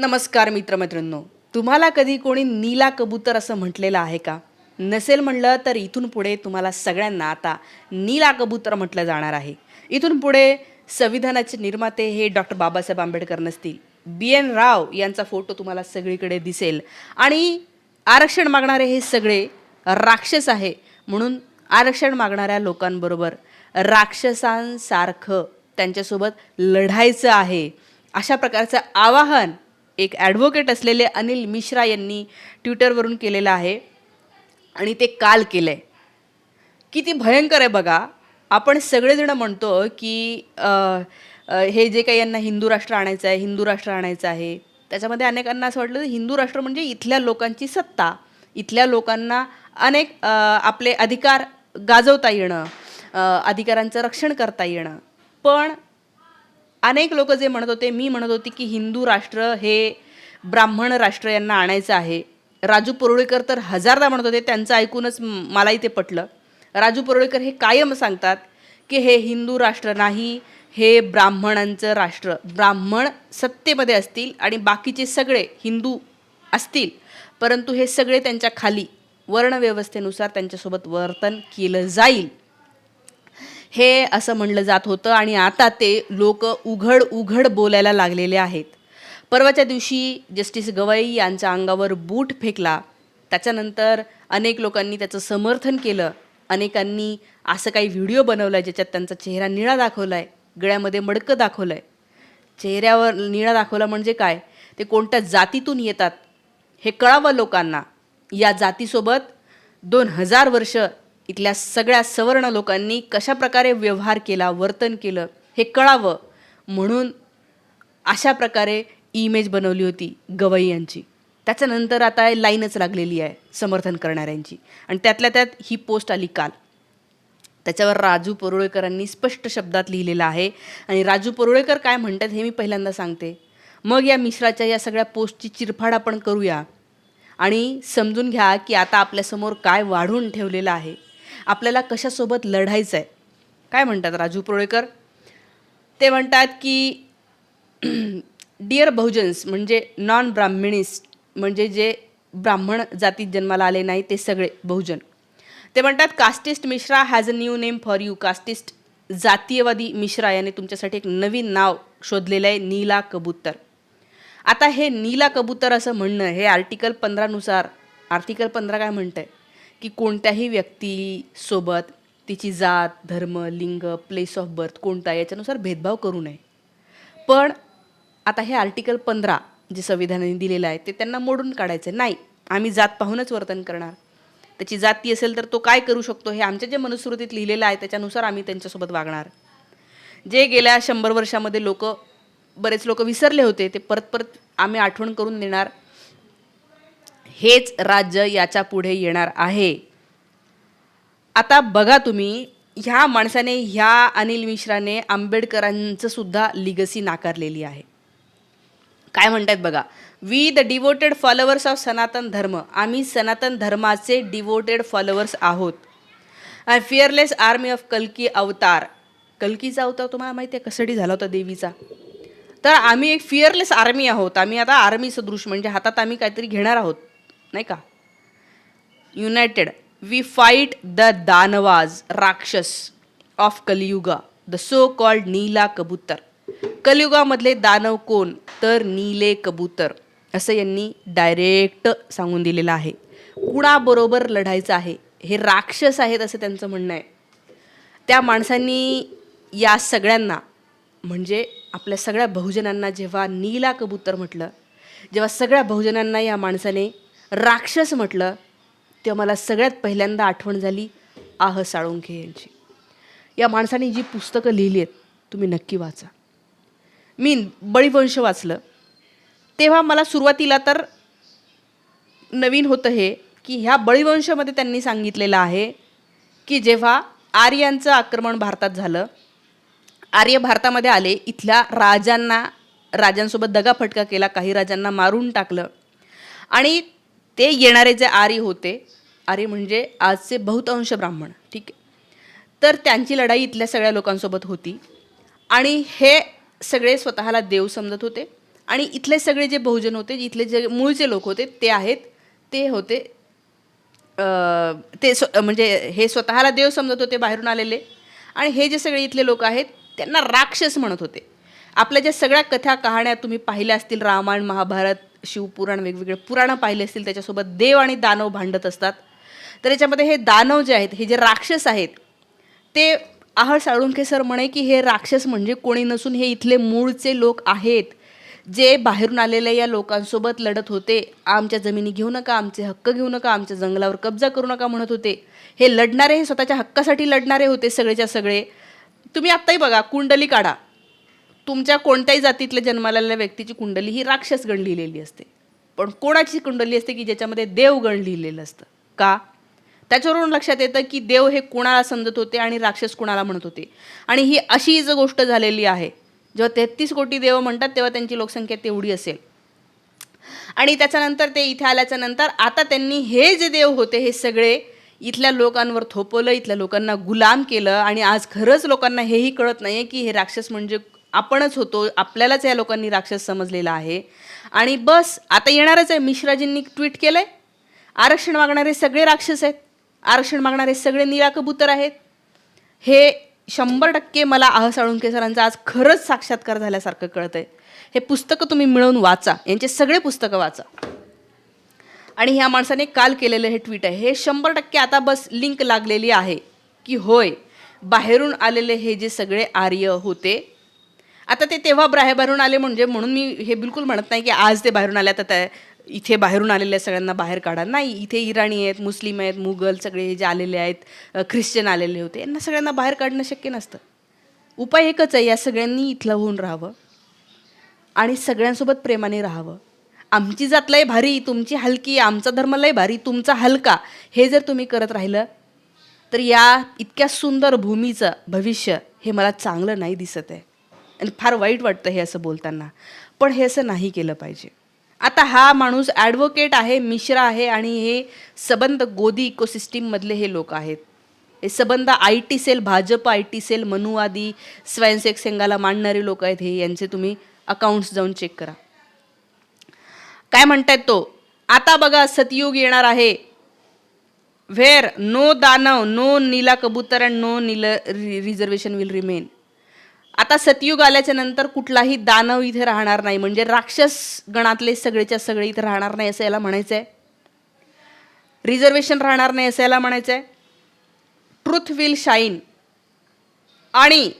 नमस्कार मित्रमैत्रिणींनो तुम्हाला कधी कोणी नीला कबूतर असं म्हटलेलं आहे का? नसेल म्हणलं तर इथून पुढे तुम्हाला सगळ्यांना आता नीला कबूतर म्हटलं जाणार आहे. इथून पुढे संविधानाचे निर्माते हे डॉक्टर बाबासाहेब आंबेडकर नसतील. बी एन राव यांचा फोटो तुम्हाला सगळीकडे दिसेल. आणि आरक्षण मागणारे हे सगळे राक्षस आहे. म्हणून आरक्षण मागणाऱ्या लोकांबरोबर राक्षसांसारखं त्यांच्यासोबत लढायचं आहे. अशा प्रकारचं आवाहन एक ॲडव्होकेट असलेले अनिल मिश्रा यांनी ट्विटरवरून केलेलं आहे. आणि ते काल केलं आहे किती भयंकर आहे बघा. आपण सगळेजण म्हणतो की हे जे काही यांना हिंदू राष्ट्र आणायचं आहे हिंदू राष्ट्र आणायचं आहे. त्याच्यामध्ये अनेकांना असं वाटलं हिंदू राष्ट्र म्हणजे इथल्या लोकांची सत्ता. इथल्या लोकांना अनेक आपले अधिकार गाजवता येणं अधिकारांचं रक्षण करता येणं. पण अनेक लोक जे म्हणत होते मी म्हणत होती की हिंदू राष्ट्र हे ब्राह्मण राष्ट्र यांना आणायचं आहे. राजू परुळेकर तर हजारदा म्हणत होते त्यांचं ऐकूनच मलाही ते पटलं. राजू परुळेकर हे कायम सांगतात की हे हिंदू राष्ट्र नाही हे ब्राह्मणांचं राष्ट्र. ब्राह्मण सत्तेमध्ये असतील आणि बाकीचे सगळे हिंदू असतील परंतु हे सगळे त्यांच्या खाली वर्णव्यवस्थेनुसार त्यांच्यासोबत वर्तन केलं जाईल. हे असं म्हणलं जात होतं आणि आता ते लोक उघड उघड बोलायला लागलेले आहेत. परवाच्या दिवशी जस्टिस गवई यांच्या अंगावर बूट फेकला. त्याच्यानंतर अनेक लोकांनी त्याचं समर्थन केलं. अनेकांनी असं काही व्हिडिओ बनवला ज्याच्यात त्यांचा चेहरा निळा दाखवला आहे गळ्यामध्ये मडकं दाखवलं आहे चेहऱ्यावर निळा दाखवला म्हणजे काय? ते कोणत्या जातीतून येतात हे कळावं लोकांना. या जातीसोबत दोन हजार वर्ष इथल्या सगळ्या सवर्ण लोकांनी कशा प्रकारे व्यवहार केला वर्तन केलं हे कळावं म्हणून अशा प्रकारे इमेज बनवली होती गवई यांची. त्याच्यानंतर आता लाईनच लागलेली आहे समर्थन करणाऱ्यांची. आणि त्यातल्या त्यात ही पोस्ट आली काल. त्याच्यावर राजू परुळेकरांनी स्पष्ट शब्दात लिहिलेलं आहे. आणि राजू परुळेकर काय म्हणतात हे मी पहिल्यांदा सांगते. मग या मिश्राच्या या सगळ्या पोस्टची चिरफाड आपण करूया. आणि समजून घ्या की आता आपल्यासमोर काय वाढून ठेवलेलं आहे. आपल्याला कशासोबत लढायचं आहे काय म्हणतात राजू प्रोळेकर? ते म्हणतात की डिअर बहुजन्स म्हणजे नॉन ब्राह्मणिस्ट म्हणजे जे ब्राह्मण जातीत जन्माला आले नाही ते सगळे बहुजन. ते म्हणतात casteist Mishra has a new name for you casteist जातीयवादी मिश्रा याने तुमच्यासाठी एक नवीन नाव शोधलेलं आहे नीला कबूतर. आता हे नीला कबूतर असं म्हणणं हे आर्टिकल पंधरानुसार आर्टिकल पंधरा काय म्हणतं आहे की कोणत्याही व्यक्तीसोबत तिची जात धर्म लिंग प्लेस ऑफ बर्थ कोणता याच्यानुसार भेदभाव करू नये. पण आता हे आर्टिकल पंधरा जे संविधानाने दिलेलं आहे ते त्यांना मोडून काढायचं नाही आम्ही जात पाहूनच वर्तन करणार. त्याची जाती असेल तर तो काय करू शकतो हे आमच्या जे मनुस्मृतीत लिहिलेलं आहे त्याच्यानुसार आम्ही त्यांच्यासोबत वागणार. जे गेल्या शंभर वर्षामध्ये लोक बरेच लोक विसरले होते ते परत परत आम्ही आठवण करून देणार. हेच राज्य याच्यापुढे येणार आहे. आता बघा तुम्ही ह्या माणसाने ह्या अनिल मिश्राने आंबेडकरांचं सुद्धा लिगसी नाकारलेली आहे. काय म्हणतात बघा we the devoted followers of Sanatan Dharma आम्ही सनातन धर्माचे डिवोटेड फॉलोअर्स आहोत. आय फिअरलेस आर्मी ऑफ कल्की अवतार. कल्कीचा अवतार तुम्हाला माहिती आहे कसडी झाला होता देवीचा. तर आम्ही एक फिअरलेस आर्मी आहोत. आम्ही आता आर्मी सदृश म्हणजे हातात आम्ही काहीतरी घेणार आहोत. नाही का? युनायटेड वी फाईट द दानवाज राक्षस of Kaliyuga the so called Neela Kabutar कलियुगामधले दानव कोण? तर नीले कबूतर. असं यांनी डायरेक्ट सांगून दिलेलं आहे. कुणाबरोबर लढायचं आहे? हे राक्षस आहेत असं त्यांचं म्हणणं आहे. त्या माणसांनी या सगळ्यांना म्हणजे आपल्या सगळ्या बहुजनांना जेव्हा नीला कबूतर म्हटलं जेव्हा सगळ्या बहुजनांना या माणसाने राक्षस म्हटलं तेव्हा मला सगळ्यात पहिल्यांदा आठवण झाली आह साळुंखे यांची. या माणसाने जी पुस्तकं लिहिली आहेत तुम्ही नक्की वाचा. मी बळीवंश वाचलं. तेव्हा मला सुरुवातीला तर नवीन होतं हे की ह्या बळीवंशामध्ये त्यांनी सांगितलेलं आहे की जेव्हा आर्यांचं आक्रमण भारतात झालं आर्य भारतामध्ये आले इथल्या राजांना राजांसोबत दगाफटका केला काही राजांना मारून टाकलं. आणि ते येणारे जे आर्य होते आर्य म्हणजे आजचे बहुतांश ब्राह्मण ठीक आहे? तर त्यांची लढाई इथल्या सगळ्या लोकांसोबत होती. आणि हे सगळे स्वतःला देव समजत होते. आणि इथले सगळे जे बहुजन होते इथले जे मूळचे लोक होते ते आहेत ते होते ते स्व म्हणजे हे स्वतःला देव समजत होते बाहेरून आलेले. आणि हे जे सगळे इथले लोक आहेत त्यांना राक्षस म्हणत होते. आपल्या ज्या सगळ्या कथा कहाण्या तुम्ही पाहिल्या असतील रामायण महाभारत शिवपुराण वेगवेगळे पुराणं पाहिले असतील त्याच्यासोबत देव आणि दानव भांडत असतात. तर याच्यामध्ये हे दानव जे आहेत हे जे राक्षस आहेत ते आहळ साळुंखे सर म्हणे की हे राक्षस म्हणजे कोणी नसून हे इथले मूळचे लोक आहेत. जे बाहेरून आलेल्या या लोकांसोबत लढत होते. आमच्या जमिनी घेऊ नका आमचे हक्क घेऊ नका आमच्या जंगलावर कब्जा करू नका म्हणत होते. हे लढणारे हे स्वतःच्या हक्कासाठी लढणारे होते सगळेच्या सगळे. तुम्ही आत्ताही बघा कुंडली काढा. तुमच्या कोणत्याही जातीतल्या जन्मालेल्या व्यक्तीची कुंडली ही राक्षस गण लिहिलेली असते. पण कोणाची कुंडली असते की ज्याच्यामध्ये देवगण लिहिलेलं असतं. का? त्याच्यावरून लक्षात येतं की देव हे कुणाला समजत होते आणि राक्षस कुणाला म्हणत होते. आणि ही अशी गोष्ट झालेली आहे जेव्हा तेहतीस कोटी देव म्हणतात तेव्हा त्यांची लोकसंख्या तेवढी असेल. आणि त्याच्यानंतर ते इथे आल्याच्यानंतर आता त्यांनी हे जे देव होते हे सगळे इथल्या लोकांवर थोपवलं इथल्या लोकांना गुलाम केलं आणि आज खरंच लोकांना हेही कळत नाही आहे की हे राक्षस म्हणजे आपणच होतो आपल्यालाच या लोकांनी राक्षस समजलेला आहे. आणि बस आता येणारच आहे. मिश्राजींनी ट्विट आहे आरक्षण मागणारे सगळे राक्षस आहेत. आरक्षण मागणारे सगळे निरा कबूतर आहेत. हे शंभर टक्के मला आह साळुंके सरांचा आज खरंच साक्षात्कार झाल्यासारखं कळतंय. हे पुस्तकं तुम्ही मिळवून वाचा. यांचे सगळे पुस्तकं वाचा. आणि ह्या माणसाने काल केलेलं हे ट्विट आहे. हे शंभर टक्के आता बस लिंक लागलेली आहे की होय बाहेरून आलेले हे जे सगळे आर्य होते आता ते तेव्हा बाहेर बाहेरून आले म्हणजे म्हणून मी हे बिलकुल म्हणत नाही की आज ते बाहेरून आले आता त्या इथे बाहेरून आलेल्या सगळ्यांना बाहेर काढा नाही इथे इराणी आहेत मुस्लिम आहेत मुघल सगळे हे जे आलेले आहेत ख्रिश्चन आलेले होते यांना सगळ्यांना बाहेर काढणं शक्य नसतं. उपाय एकच आहे या सगळ्यांनी इथलं होऊन राहावं आणि सगळ्यांसोबत प्रेमाने राहावं. आमची जात लय भारी तुमची हलकी आमचा धर्म लय भारी तुमचा हलका. हे जर तुम्ही करत राहिलं तर या इतक्या सुंदर भूमीचं भविष्य हे मला चांगलं नाही दिसत आहे. आणि फार वाईट वाटतं हे असं बोलताना. पण हे असं नाही केलं पाहिजे. आता हा माणूस ॲडव्होकेट आहे मिश्रा आहे आणि हे सबंध गोदी इकोसिस्टीममधले हे लोक आहेत. हे सबंध I T cell Bhajap I T cell मनुवादी स्वयंसेवक संघाला मांडणारे लोक आहेत हे यांचे तुम्ही अकाउंट्स जाऊन चेक करा. काय म्हणतायत तो? आता बघा सतयुग येणार आहे. व्हेर नो दानव no Neela Kabutar and no Neel reservation will remain आता सतयुग आल्याच्यानंतर कुठलाही दानव इथे राहणार नाही. म्हणजे राक्षस गणातले सगळेच्या सगळे इथे राहणार नाही असं याला म्हणायचं आहे रिझर्वेशन राहणार नाही असं याला म्हणायचं आहे ट्रूथ विल शाईन आणि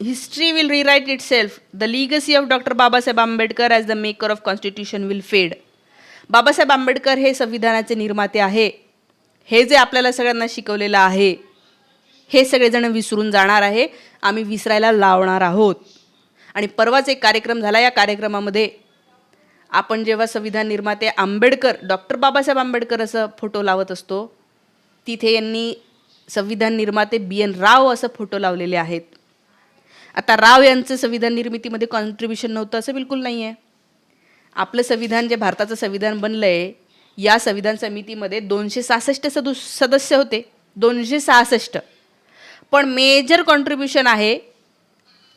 history will rewrite itself the legacy of doctor Babasaheb Ambedkar as the maker of constitution will fade Babasaheb Ambedkar हे संविधानाचे निर्माते आहे. हे जे आपल्याला सगळ्यांना शिकवलेलं आहे. हे सगळेजण विसरून जाणार आहे. आम्ही विसरायला लावणार आहोत. आणि परवाच एक कार्यक्रम झाला. या कार्यक्रमामध्ये आपण जेव्हा संविधान निर्माते आंबेडकर डॉक्टर बाबासाहेब आंबेडकर असं फोटो लावत असतो तिथे यांनी संविधान निर्माते बी एन राव असं फोटो लावलेले आहेत. आता राव यांचं संविधान निर्मितीमध्ये कॉन्ट्रीब्युशन नव्हतं असं बिलकुल नाही आहे आपलं संविधान जे भारताचं संविधान बनलं आहे या संविधान समितीमध्ये दोनशे सहासष्ट सदु सदस्य होते. दोनशे सहासष्ट. पण मेजर कॉन्ट्रीब्युशन आहे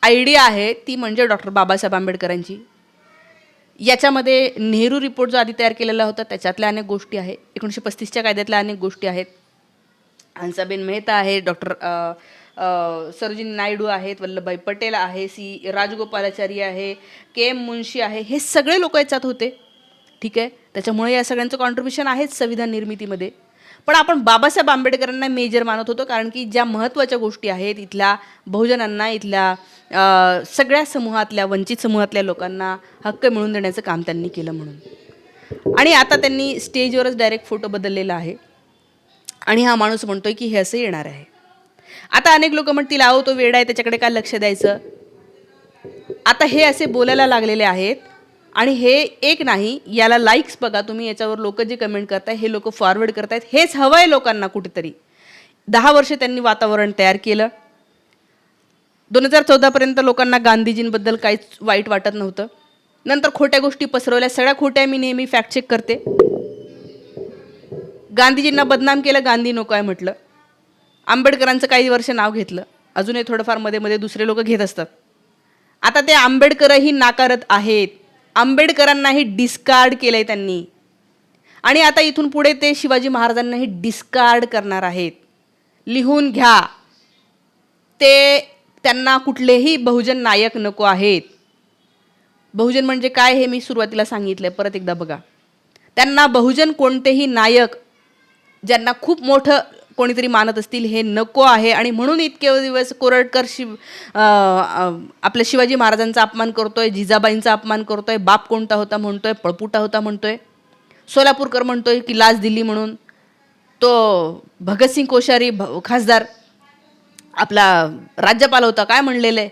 आयडिया आहे ती म्हणजे डॉक्टर बाबासाहेब आंबेडकरांची. याच्यामध्ये नेहरू रिपोर्ट जो आधी तयार केलेला होता त्याच्यातल्या अनेक गोष्टी आहे एकोणीसशे पस्तीसच्या कायद्यातल्या अनेक गोष्टी आहेत. हंसाबेन मेहता आहे डॉक्टर सरोजिनी नायडू आहेत वल्लभभाई पटेल आहे सी राजगोपालाचारी आहे के एम मुन्शी आहे हे सगळे लोक याच्यात होते. ठीक आहे? त्याच्यामुळे या सगळ्यांचं कॉन्ट्रीब्युशन आहेच संविधान निर्मितीमध्ये. पण आपण बाबासाहेब आंबेडकरांना मेजर मानत होतो कारण की ज्या महत्त्वाच्या गोष्टी आहेत इथल्या बहुजनांना इथल्या सगळ्या समूहातल्या वंचित समूहातल्या लोकांना हक्क मिळवून देण्याचं काम त्यांनी केलं म्हणून. आणि आता त्यांनी स्टेजवरच डायरेक्ट फोटो बदललेला आहे. आणि हा माणूस म्हणतोय की हे असं येणार आहे. आता अनेक लोक म्हणतील आहो तो वेडा आहे त्याच्याकडे काय लक्ष द्यायचं? आता हे असे बोलायला लागलेले आहेत आणि हे एक नाही याला लाईक्स बघा तुम्ही याच्यावर लोक जे कमेंट करताय हे लोक फॉरवर्ड करतायत हेच हवं आहे लोकांना कुठेतरी. दहा वर्ष त्यांनी वातावरण तयार केलं. दोन हजार चौदापर्यंत लोकांना गांधीजींबद्दल काहीच वाईट वाटत नव्हतं. नंतर खोट्या गोष्टी पसरवल्या सगळ्या खोट्या मी नेहमी फॅक्ट चेक करते. गांधीजींना बदनाम केलं गांधी नको आहे म्हटलं. आंबेडकरांचं काही वर्ष नाव घेतलं. अजूनही थोडंफारमध्ये मध्ये दुसरे लोक घेत असतात. आता ते आंबेडकरही नाकारत आहेत. आंबेडकरांनाही डिस्कार्ड केलंय त्यांनी. आणि आता इथून पुढे ते शिवाजी महाराजांनाही डिस्कार्ड करणार आहेत. लिहून घ्या. ते त्यांना कुठलेही बहुजन नायक नको आहेत. बहुजन म्हणजे काय हे मी सुरुवातीला सांगितलं परत एकदा बघा. त्यांना बहुजन कोणतेही नायक ज्यांना खूप मोठं कोणीतरी मानत असतील हे नको आहे. आणि म्हणून इतके दिवस कोरटकर शिव आपल्या शिवाजी महाराजांचा अपमान करतोय जिजाबाईंचा अपमान करतोय बाप कोणता होता म्हणतोय पळपुटा होता म्हणतोय. सोलापूरकर म्हणतोय की लाच दिली म्हणून. तो भगतसिंग कोश्यारी भ खासदार आपला राज्यपाल होता काय म्हणलेलं? आहे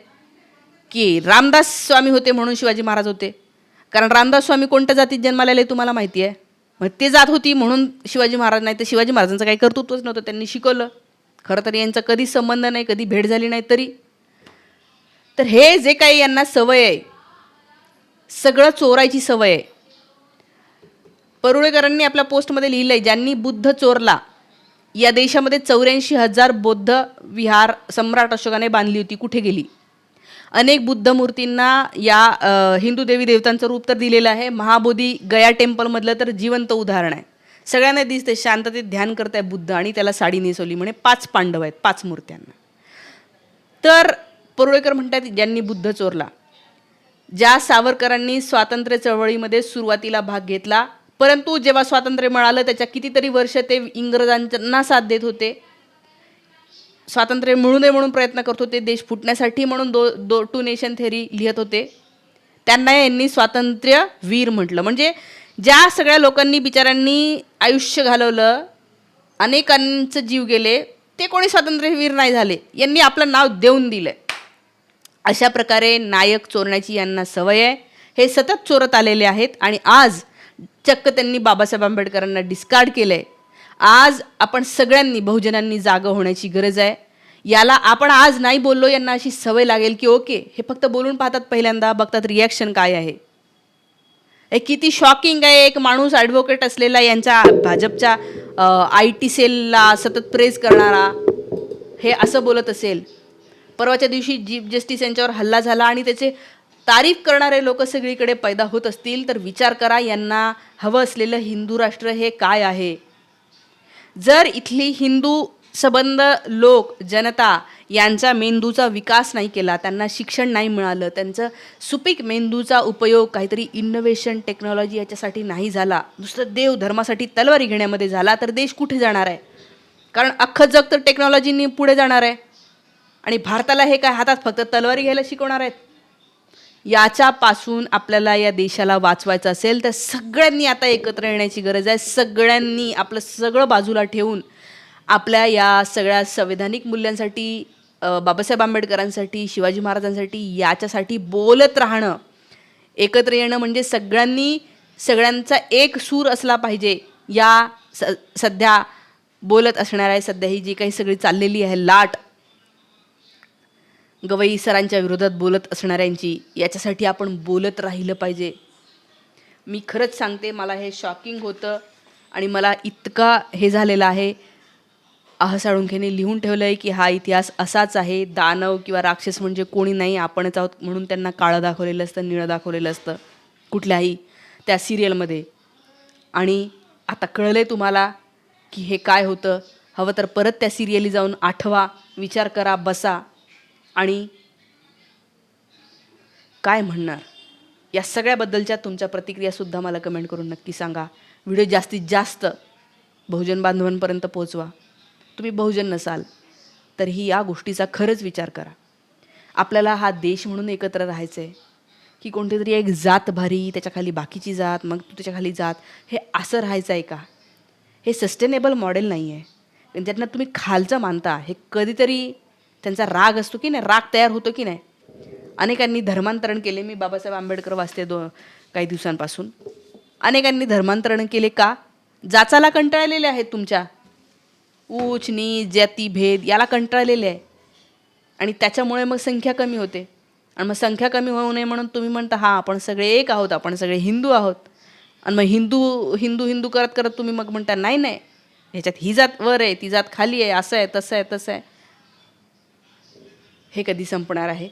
की रामदास स्वामी होते म्हणून शिवाजी महाराज होते. कारण रामदास स्वामी कोणत्या जातीत जन्माला आले तुम्हाला माहिती आहे? मग ते जात होती म्हणून शिवाजी महाराज नाही तर शिवाजी महाराजांचं काही कर्तृत्वच नव्हतं. त्यांनी शिकवलं. खरं तर यांचा कधी संबंध नाही कधी भेट झाली नाही तरी. तर हे जे काही यांना सवय आहे सगळं चोरायची सवय आहे. परुळेकरांनी आपल्या पोस्टमध्ये लिहिलं आहे ज्यांनी बुद्ध चोरला या देशामध्ये चौऱ्याऐंशी हजार बौद्ध विहार सम्राट अशोकाने बांधली होती कुठे गेली? अनेक बुद्ध मूर्तींना या हिंदू देवी देवतांचं रूप तर दिलेलं आहे. महाबोधी गया टेम्पलमधलं तर जिवंत उदाहरण आहे. सगळ्यांना दिसते शांततेत ध्यान करताय बुद्ध आणि त्याला साडी नेसवली म्हणे पाच पांडव आहेत पाच मूर्त्यांना. तर परुळेकर म्हणतात ज्यांनी बुद्ध चोरला ज्या सावरकरांनी स्वातंत्र्य चळवळीमध्ये सुरुवातीला भाग घेतला परंतु जेव्हा स्वातंत्र्य मिळालं त्याच्या कितीतरी वर्ष ते इंग्रजांना साथ देत होते. स्वातंत्र्य मिळू नये म्हणून प्रयत्न करत होते. देश फुटण्यासाठी म्हणून दो दो टू नेशन थेरी लिहित होते. त्यांना यांनी स्वातंत्र्य वीर म्हटलं. म्हणजे ज्या सगळ्या लोकांनी बिचारांनी आयुष्य घालवलं अनेकांचं जीव गेले ते कोणी स्वातंत्र्यवीर नाही झाले. यांनी आपलं नाव देऊन दिलं अशा प्रकारे नायक चोरण्याची यांना सवय आहे. हे सतत चोरत आलेले आहेत आणि आज चक्क त्यांनी बाबासाहेब आंबेडकरांना डिस्कार्ड केलं आहे आज आपण सगळ्यांनी बहुजनांनी जागं होण्याची गरज आहे. याला आपण आज नाही बोललो यांना अशी सवय लागेल की ओके हे फक्त बोलून पाहतात पहिल्यांदा बघतात रिॲक्शन काय आहे. हे किती शॉकिंग आहे एक माणूस ॲडव्होकेट असलेला यांच्या भाजपच्या आय टी सेलला सतत प्रेस करणारा. हे असं बोलत असेल. परवाच्या दिवशी चीफ जस्टिस यांच्यावर हल्ला झाला आणि त्याचे तारीफ करणारे लोक सगळीकडे पैदा होत असतील तर विचार करा यांना हवं असलेलं हिंदू राष्ट्र हे काय आहे? जर इथली हिंदू सबंध लोक जनता यांचा मेंदूचा विकास नाही केला त्यांना शिक्षण नाही मिळालं त्यांचं सुपीक मेंदूचा उपयोग काहीतरी इनोव्हेशन टेक्नॉलॉजी याच्यासाठी नाही झाला दुसरं देव धर्मासाठी तलवारी घेण्यामध्ये झाला तर देश कुठे जाणार आहे? कारण अख्खं जग तर टेक्नॉलॉजीनी पुढे जाणार आहे. आणि भारताला हे काय हातात फक्त तलवारी घ्यायला शिकवणार आहेत? याच्यापासून आपल्याला या देशाला वाचवायचं असेल तर सगळ्यांनी आता एकत्र येण्याची गरज आहे. सगळ्यांनी आपलं सगळं बाजूला ठेवून आपल्या या सगळ्या संवैधानिक मूल्यांसाठी बाबासाहेब आंबेडकरांसाठी शिवाजी महाराजांसाठी याच्यासाठी बोलत राहणं एकत्र येणं म्हणजे सगळ्यांनी सगळ्यांचा एक सूर असला पाहिजे. या स सध्या बोलत असणार आहे सध्या ही जी काही सगळी चाललेली आहे लाट गवई सरांच्या विरोधात बोलत असणाऱ्यांची याच्यासाठी आपण बोलत राहिलं पाहिजे. मी खरंच सांगते मला हे शॉकिंग होतं आणि मला इतका हे झालेलं आहे. आह साळुंखेने लिहून ठेवलं आहे की हा इतिहास असाच आहे. दानव किंवा राक्षस म्हणजे कोणी नाही आपणच आहोत म्हणून त्यांना काळं दाखवलेलं असतं निळं दाखवलेलं असतं कुठल्याही त्या सिरियलमध्ये आणि आता कळलं आहे तुम्हाला की हे काय होतं. हवं तर परत त्या सिरियली जाऊन आठवा विचार करा बसा. आणि काय म्हणणार? या सगळ्याबद्दलच्या तुमच्या प्रतिक्रियासुद्धा मला कमेंट करून नक्की सांगा. व्हिडिओ जास्तीत जास्त बहुजन बांधवांपर्यंत पोहोचवा. तुम्ही बहुजन नसाल तरीही या गोष्टीचा खरंच विचार करा. आपल्याला हा देश म्हणून एकत्र राहायचं आहे की कोणती तरी एक जात भारी त्याच्याखाली बाकीची जात मग तू त्याच्याखाली जात हे असं राहायचं आहे का? हे सस्टेनेबल मॉडेल नाही आहे आणि ज्यांना तुम्ही खालचं मानता हे कधीतरी त्यांचा राग असतो की नाही राग तयार होतो की नाही? अनेकांनी धर्मांतरण केले. मी बाबासाहेब आंबेडकर वाचते दो काही दिवसांपासून. अनेकांनी धर्मांतरण केले का? जाचाला कंटाळलेले आहेत तुमच्या. उच नीच जाती भेद याला कंटाळलेले आहे. आणि त्याच्यामुळे मग संख्या कमी होते. आणि मग संख्या कमी होऊ नये म्हणून तुम्ही म्हणता हां आपण सगळे एक आहोत आपण सगळे हिंदू आहोत. आणि मग हिंदू हिंदू हिंदू करत करत तुम्ही मग म्हणता नाही नाही ह्याच्यात ही जात वर आहे ती जात खाली आहे असं आहे तसं आहे तसं आहे. हे कधी संपणार आहे?